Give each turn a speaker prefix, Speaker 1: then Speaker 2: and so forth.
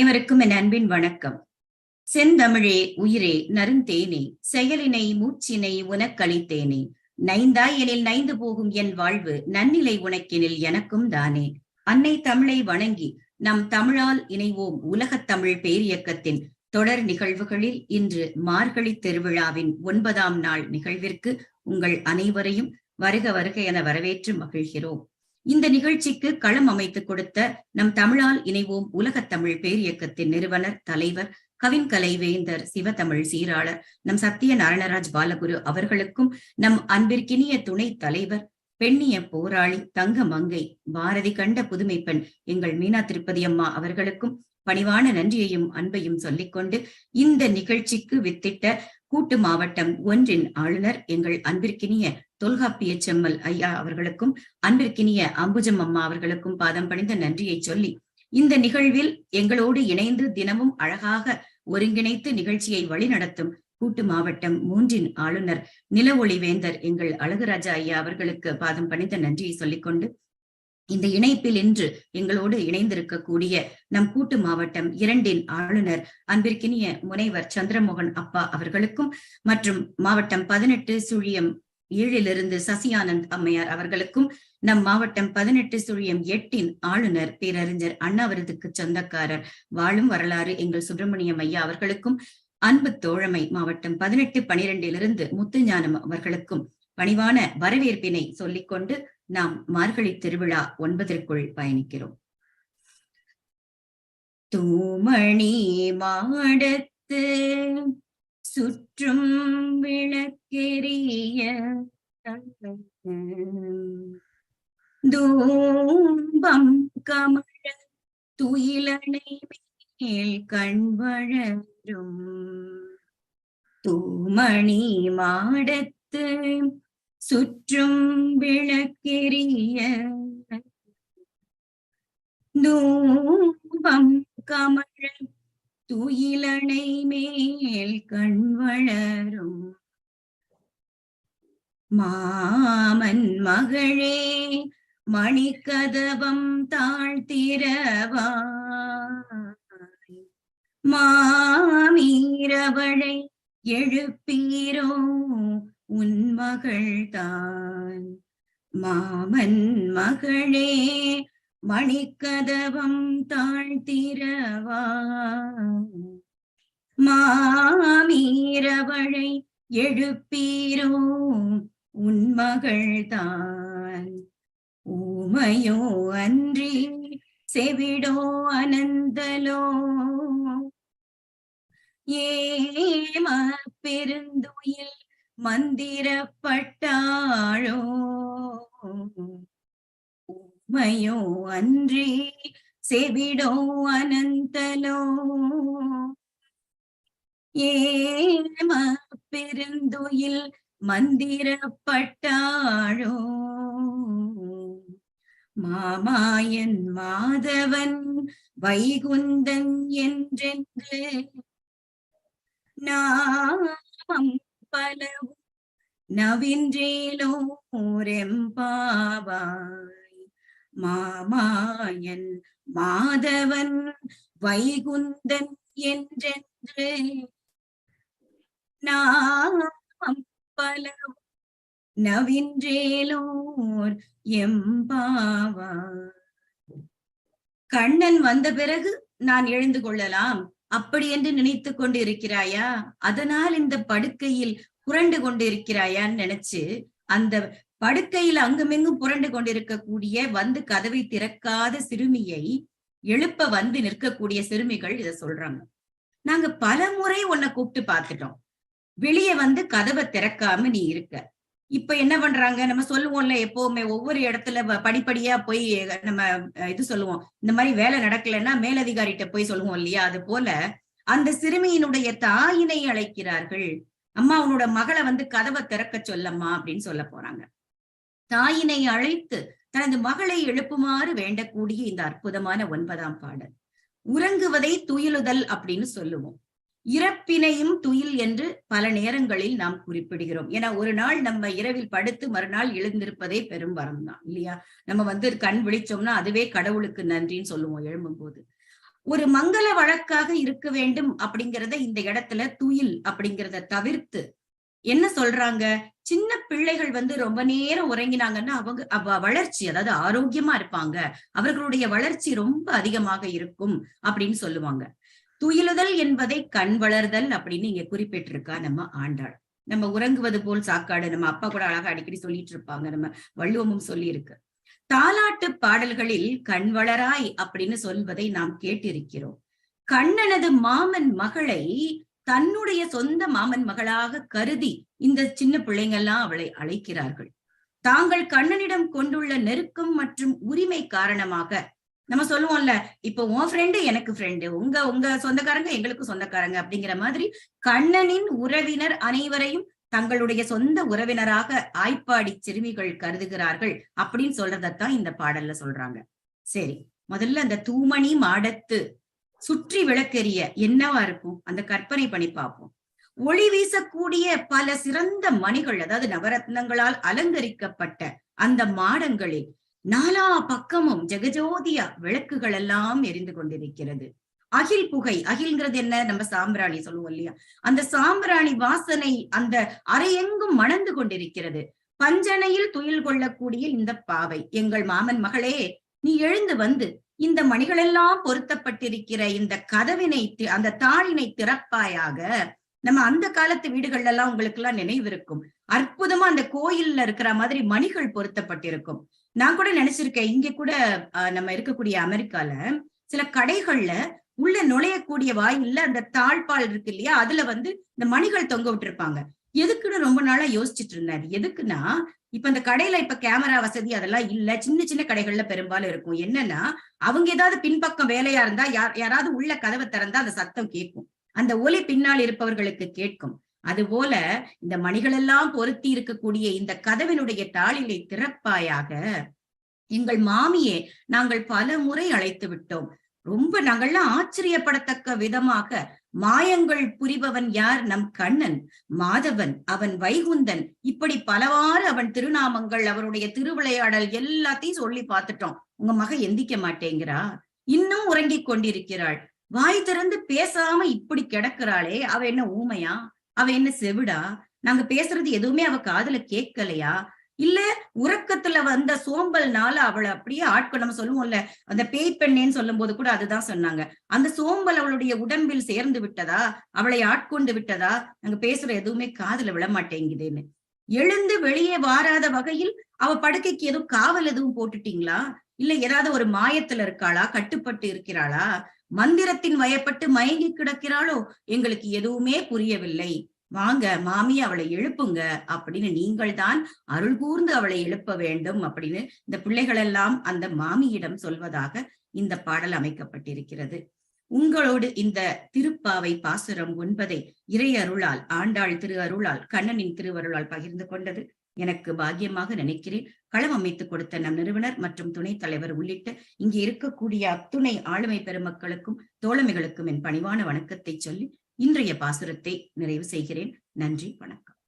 Speaker 1: அனைவருக்கும் என் அன்பின் வணக்கம். செந்தமிழே உயிரே நருந்தேனே செயலினை மூச்சினை உனக்களித்தேனே. நைந்தாய் எனில் நைந்து போகும் என் வாழ்வு நன்னிலை உனக்கெனில் எனக்கும் தானே. அன்னை தமிழை வணங்கி நம் தமிழால் இணைவோம் உலகத் தமிழ் பேரியக்கத்தின் தொடர் நிகழ்வுகளில் இன்று மார்கழி திருவிழாவின் ஒன்பதாம் நாள் நிகழ்விற்கு உங்கள் அனைவரையும் வருக வருக என வரவேற்று மகிழ்கிறோம். இந்த நிகழ்ச்சிக்கு களம் அமைத்துக் கொடுத்த நம் தமிழால் இணைவோம் உலகத் தமிழ் பேரியக்கத்தின் நிறுவனர் தலைவர் கவின்கலை வேந்தர் சிவத்தமிழ் சீராளர் நம் சத்திய நாராயணராஜ் பாலகுரு அவர்களுக்கும் நம் அன்பிற்கினிய துணை தலைவர் பெண்ணிய போராளி தங்க மங்கை பாரதி கண்ட புதுமை பெண் எங்கள் மீனா திருப்பதி அம்மா அவர்களுக்கும் பணிவான நன்றியையும் அன்பையும் சொல்லிக்கொண்டு இந்த நிகழ்ச்சிக்கு வித்திட்ட கூட்டு மாவட்டம் ஒன்றின் ஆளுநர் எங்கள் அன்பிற்கினிய தொல்காப்பிய செம்மல் ஐயா அவர்களுக்கும் அன்பிற்கினிய அம்புஜம் அம்மா அவர்களுக்கும் பாதம் பணிந்த நன்றியை சொல்லி இந்த நிகழ்வில் எங்களோடு இணைந்து தினமும் அழகாக ஒருங்கிணைத்து நிகழ்ச்சியை வழிநடத்தும் கூட்டு மாவட்டம் மூன்றின் ஆளுநர் நில ஒளிவேந்தர் எங்கள் அழகுராஜா ஐயா அவர்களுக்கு பாதம் பணிந்த நன்றியை சொல்லிக்கொண்டு இந்த இணைப்பில் இன்று எங்களோடு இணைந்திருக்கக்கூடிய நம் கூட்டு மாவட்டம் இரண்டின் ஆளுநர் அன்பிற்கினிய முனைவர் சந்திரமோகன் அப்பா அவர்களுக்கும் மற்றும் மாவட்டம் பதினெட்டு சுழியம் ஏழிலிருந்து சசியானந்த் அம்மையார் அவர்களுக்கும் நம் மாவட்டம் பதினெட்டு சுழியம் எட்டின் ஆளுநர் பேரறிஞர் அண்ணாவிரதுக்கு சொந்தக்காரர் வாழும் வரலாறு எங்கள் சுப்பிரமணியம் ஐயா அவர்களுக்கும் அன்பு தோழமை மாவட்டம் பதினெட்டு பனிரெண்டிலிருந்து முத்துஞானம் அவர்களுக்கும் பணிவான வரவேற்பினை சொல்லிக்கொண்டு நாம் மார்கழி திருவிழா ஒன்பதற்குள் பயணிக்கிறோம். தூமணி மாடத்து சுற்றும் விளக்கெரிய தூம்பம் கமழ துயிலனை மேல் கண்வழரும் தூமணி மாடத்து சுற்றும் விளக்கெரிய தூபம் கமழ துயிலனை மேல் கண் வளரும். மாமன் மகளே மணிக்கதவம் தாழ்த்திரவாய் மாமீரவளை எழுப்பீரோ உன் மகள்தான் மாமன் மகளே மணிக்கதவம் தாழ்த்திரவா. மாமீரவளை எழுப்பீரோ உன் மகள்தான் ஊமையோ அன்றி செவிடோ அனந்தலோ. ஏம பெருந்துயில் மந்திரப்பட்டாளோ? உண்மையோ அன்றி செவிடோ அனந்தலோ ஏம பெருந்துயில் மந்திரப்பட்டாளோ? மாமாயன் மாதவன் வைகுந்தன் என்றென்று நாமம் பலவும் நவின்றேலோரெம்பாவாய் மாமாயன் மாதவன் வைகுந்தன் என்றென்று நாம் பலவும் நவின்றேலோர் எம்பாவாய் கண்ணன் வந்த பிறகு நான் எழுந்து கொள்ளலாம். அப்படி என்று நினைத்து கொண்டு இருக்கிறாயா அதனால் இந்த படுக்கையில் புரண்டு கொண்டு இருக்கிறாயான்னு நினைச்சு அந்த படுக்கையில் அங்குமிங்கும் புரண்டு கொண்டிருக்கக்கூடிய வந்து கதவை திறக்காத சிறுமியை எழுப்ப வந்து நிற்கக்கூடிய சிறுமிகள் இத சொல்றாங்க. நாங்க பல முறை உன்னை கூப்பிட்டு பார்த்துட்டோம். வெளியே வந்து கதவை திறக்காம நீ இருக்க. இப்ப என்ன பண்றாங்க? நம்ம சொல்லுவோம்ல எப்பவுமே ஒவ்வொரு இடத்துல படிப்படியா போய் நம்ம இது சொல்லுவோம். இந்த மாதிரி வேலை நடக்கலைன்னா மேலதிகாரிகிட்ட போய் சொல்லுவோம் இல்லையா? அது போல அந்த சிறுமியினுடைய தாயினை அழைக்கிறார்கள். அம்மா உன்னோட மகளை வந்து கதவை திறக்க சொல்லம்மா அப்படின்னு சொல்ல போறாங்க. தாயினை அழைத்து தனது மகளை எழுப்புமாறு வேண்டக்கூடிய இந்த அற்புதமான ஒன்பதாம் பாடல். உறங்குவதை துயிலுதல் அப்படின்னு சொல்லுவோம். இறப்பினையும் துயில் என்று பல நேரங்களில் நாம் குறிப்பிடுகிறோம். ஏன்னா ஒரு நாள் நம்ம இரவில் படுத்து மறுநாள் எழுந்திருப்பதே பெரும் வரம் தான் இல்லையா? நம்ம வந்து கண் விழிச்சோம்னா அதுவே கடவுளுக்கு நன்றின்னு சொல்லுவோம் எழும்பும் போது ஒரு மங்கள வழக்காக இருக்க வேண்டும் அப்படிங்கிறத இந்த இடத்துல துயில் அப்படிங்கிறத தவிர்த்து என்ன சொல்றாங்க? சின்ன பிள்ளைகள் வந்து ரொம்ப நேரம் உறங்கினாங்கன்னா அவங்க அவ வளர்ச்சி அதாவது ஆரோக்கியமா இருப்பாங்க. அவர்களுடைய வளர்ச்சி ரொம்ப அதிகமாக இருக்கும் அப்படின்னு சொல்லுவாங்க. துயிலுதல் என்பதை கண் வளர்தல் அப்படின்னு இங்க குறிப்பிட்டிருக்கா நம்ம ஆண்டாள். நம்ம உறங்குவது போல் சாக்காடு நம்ம அப்பா கூட அழகா அடிக்கடி சொல்லிட்டு இருப்பாங்க நம்ம வள்ளுவமும் சொல்லி இருக்கு தாலாட்டு பாடல்களில் கண் வளராய் அப்படின்னு சொல்வதை நாம் கேட்டிருக்கிறோம். கண்ணனது மாமன் மகளை தன்னுடைய சொந்த மாமன் மகளாக கருதி இந்த சின்ன பிள்ளைங்கெல்லாம் அவளை அழைக்கிறார்கள். தாங்கள் கண்ணனிடம் கொண்டுள்ள நெருக்கம் மற்றும் உரிமை காரணமாக நம்ம சொல்லுவோம்ல இப்போ உன் ஃப்ரெண்டு எனக்கு ஃப்ரெண்டு உங்க உங்க சொந்தக்காரங்க எங்களுக்கு சொந்தக்காரங்க. அப்படிங்கிற மாதிரி கண்ணனின் உறவினர் அனைவரையும் தங்களுடைய சொந்த உறவினராக ஆய்ப்பாடி சிறுமிகள் கருதுகிறார்கள் அப்படின்னு சொல்றதத்தான் இந்த பாடல்ல சொல்றாங்க. சரி முதல்ல அந்த தூமணி மாடத்து சுற்றி விளக்கெரிய என்னவா இருக்கும்? அந்த கற்பனை பண்ணி பார்ப்போம். ஒளி வீசக்கூடிய பல சிறந்த மணிகள் அதாவது நவரத்னங்களால் அலங்கரிக்கப்பட்ட அந்த மாடங்களில் நாலா பக்கமும் ஜெகஜோதிய விளக்குகள் எல்லாம் எரிந்து கொண்டிருக்கிறது. அகில் புகை அகில்ங்கிறது என்ன? நம்ம சாம்பிராணி சொல்லுவோம் இல்லையா? அந்த சாம்பிராணி வாசனை அந்த அறையெங்கும் மணந்து கொண்டிருக்கிறது. பஞ்சனையில் துயில் கொள்ளக்கூடிய இந்த பாவை எங்கள் மாமன் மகளே நீ எழுந்து வந்து இந்த மணிகளெல்லாம் பொருத்தப்பட்டிருக்கிற இந்த கதவினை அந்த தாளினை திறப்பாயாக. நம்ம அந்த காலத்து வீடுகள்ல எல்லாம் உங்களுக்கு எல்லாம் நினைவு இருக்கும். அற்புதமா அந்த கோயில்ல இருக்கிற மாதிரி மணிகள் பொருத்தப்பட்டிருக்கும். நான் கூட நினைச்சிருக்கேன். இங்க கூட நம்ம இருக்கக்கூடிய அமெரிக்கால சில கடைகள்ல உள்ள நுழையக்கூடிய வாயில்ல அந்த தாழ்பால் இருக்கு இல்லையா? அதுல வந்து இந்த மணிகள் தொங்க விட்டுருப்பாங்க. எதுக்குன்னு ரொம்ப நாளா யோசிச்சுட்டு இருந்தேன் எதுக்குன்னா இப்ப இந்த கடையில இப்ப கேமரா வசதி அதெல்லாம் இல்ல. சின்ன சின்ன கடைகள்ல பெரும்பாலும் இருக்கும். என்னன்னா அவங்க ஏதாவது பின்பக்கம் வேலையா இருந்தா யார் யாராவது உள்ள கதவை திறந்தா அந்த சத்தம் கேட்கும். அந்த ஒலி பின்னால் இருப்பவர்களுக்கு கேட்கும். அதுபோல இந்த மணிகள் எல்லாம் பொருத்தி இருக்கக்கூடிய இந்த கதவினுடைய தாளிலை திறப்பாயாக. எங்கள் மாமியே நாங்கள் பல முறை அழைத்து விட்டோம். ரொம்ப நாங்கள்லாம் ஆச்சரியப்படத்தக்க விதமாக மாயங்கள் புரிபவன் யார் நம் கண்ணன் மாதவன் அவன் வைகுந்தன் இப்படி பலவாறு அவன் திருநாமங்கள் அவருடைய திருவிளையாடல் எல்லாத்தையும் சொல்லி பார்த்துட்டோம். உங்க மக எந்திக்க மாட்டேங்கிறா? இன்னும் உறங்கிக் கொண்டிருக்கிறாள். வாய் திறந்து பேசாம இப்படி கிடக்கிறாளே அவ என்ன ஊமையா? அவ என்ன செவிடா? நாங்க பேசுறது எதுவுமே அவ காதுல கேட்கலையா? இல்ல உறக்கத்துல வந்த சோம்பல்னால அவளை அப்படியே ஆட்கள் நம்ம சொல்லுவோம்ல அந்த பேய் பெண்ணேன்னு சொல்லும் போது கூட அதுதான் சொன்னாங்க. அந்த சோம்பல் அவளுடைய உடம்பில் சேர்ந்து விட்டதா? அவளை ஆட்கொண்டு விட்டதா? நாங்க பேசுற எதுவுமே காதுல விழமாட்டேங்குதுன்னு. எழுந்து வெளியே வாராத வகையில் அவ படுக்கைக்கு எதுவும் காவல் எதுவும் போட்டுட்டீங்களா? இல்ல ஏதாவது ஒரு மாயத்துல இருக்காளா? கட்டுப்பட்டு இருக்கிறாளா? மந்திரத்தின் வயப்பட்டு மயங்கி கிடக்கிறாளோ? எங்களுக்கு எதுவுமே புரியவில்லை. வாங்க மாமி அவளை எழுப்புங்க. அப்படின்னு நீங்கள் தான் அருள் கூர்ந்து அவளை எழுப்ப வேண்டும் அப்படின்னு இந்த பிள்ளைகள் எல்லாம் அந்த மாமியிடம் சொல்வதாக இந்த பாடல் அமைக்கப்பட்டிருக்கிறது. உங்களோடு இந்த திருப்பாவை பாசுரம் ஒன்பதை இறை அருளால் ஆண்டாள் திரு அருளால் கண்ணனின் திருவருளால் பகிர்ந்து கொண்டது. எனக்கு பாக்கியமாக நினைக்கிறேன். களம் அமைத்துக் கொடுத்த நம் நிறுவனர் மற்றும் துணைத் தலைவர் உள்ளிட்ட இங்கே இருக்கக்கூடிய அத்துணை ஆளுமை பெருமக்களுக்கும் தோழமைகளுக்கும் என் பணிவான வணக்கத்தை சொல்லி இன்றைய பாசுரத்தை நிறைவு செய்கிறேன். நன்றி வணக்கம்.